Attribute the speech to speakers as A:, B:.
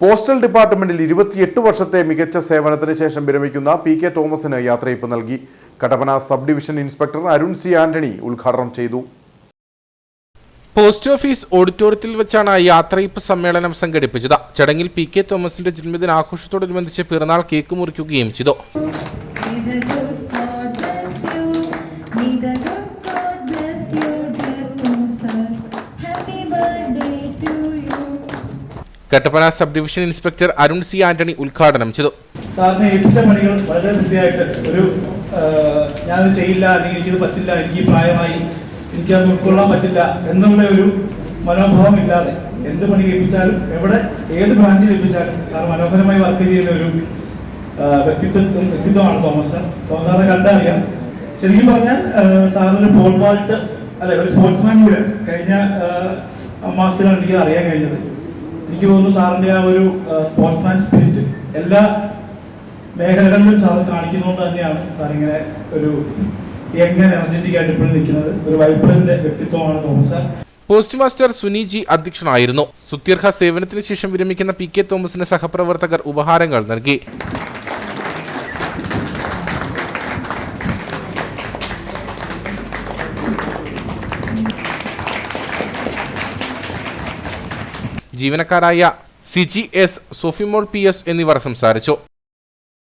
A: Postal ഡിപ്പാർട്ട്മെന്റിൽ ഇരുപത്തിയെട്ട് വർഷത്തെ മികച്ച സേവനത്തിന് ശേഷം വിരമിക്കുന്ന പി കെ തോമസിന് യാത്രയപ്പ് നൽകി. Kattappana sub division inspector Arun C Antony ഉദ്ഘാടനം ചെയ്തു.
B: പോസ്റ്റ് ഓഫീസ് ഓഡിറ്റോറിയത്തിൽ വെച്ചാണ് യാത്രയപ്പ് സമ്മേളനം സംഘടിപ്പിച്ചത്. ചടങ്ങിൽ പി കെ തോമസിന്റെ ജന്മദിനാഘോഷത്തോടനുബന്ധിച്ച് പിറന്നാൾ കേക്ക് മുറിക്കുകയും ചെയ്തു. Kattappana sub division inspector Arun C Antony ഉദ്ഘാടനം ചെയ്തു.
C: സാറിന് ഏൽപ്പിച്ച പണികൾ വളരെ കൃത്യമായിട്ട് ഒരു ഞാനത് ചെയ്യില്ല അല്ലെങ്കിൽ എനിക്കിത് പറ്റില്ല എനിക്ക് പ്രായമായി എനിക്കത് ഉൾക്കൊള്ളാൻ പറ്റില്ല എന്നുള്ള ഒരു മനോഭാവം ഇല്ലാതെ എന്ത് പണി ഏൽപ്പിച്ചാലും എവിടെ ഏത് ബ്രാഞ്ചിൽ ഏൽപ്പിച്ചാലും സാർ മനോഹരമായി വർക്ക് ചെയ്യുന്ന ഒരു വ്യക്തിത്വം വ്യക്തിത്വമാണ് തോമസ് സാർ. തോമസ് സാറെ കണ്ടറിയാം ശരിക്കും പറഞ്ഞാൽ സാറിന് പോൾ വാൾട്ട് അല്ലെ ഒരു സ്പോർട്സ്മാൻ കൂടെ കഴിഞ്ഞ മാസത്തിലാണ് എനിക്ക് അറിയാൻ കഴിഞ്ഞത്. എനിക്ക് തോന്നുന്നു സാറിന്റെ ആ ഒരു സ്പോർട്സ്മാൻ സ്പിരിറ്റ് എല്ലാ മേഖലകളിലും സാർ കാണിക്കുന്നതുകൊണ്ട് തന്നെയാണ് സാർ ഇങ്ങനെ ഒരു എങ്ങനെ എനർജറ്റിക് ആയിട്ട് ഇപ്പോഴും നിൽക്കുന്നത്. ഒരു വൈബ്രന്റ് വ്യക്തിത്വമാണ് Thomas sir.
B: Post master Suniji അധ്യക്ഷനായിരുന്നു. സുത്യർഹ സേവനത്തിന് ശേഷം വിരമിക്കുന്ന പി കെ തോമസിന് സഹപ്രവർത്തകർ ഉപഹാരങ്ങൾ നൽകി. ജീവനക്കാരായ Siji S Sophimol P S എന്നിവർ സംസാരിച്ചു.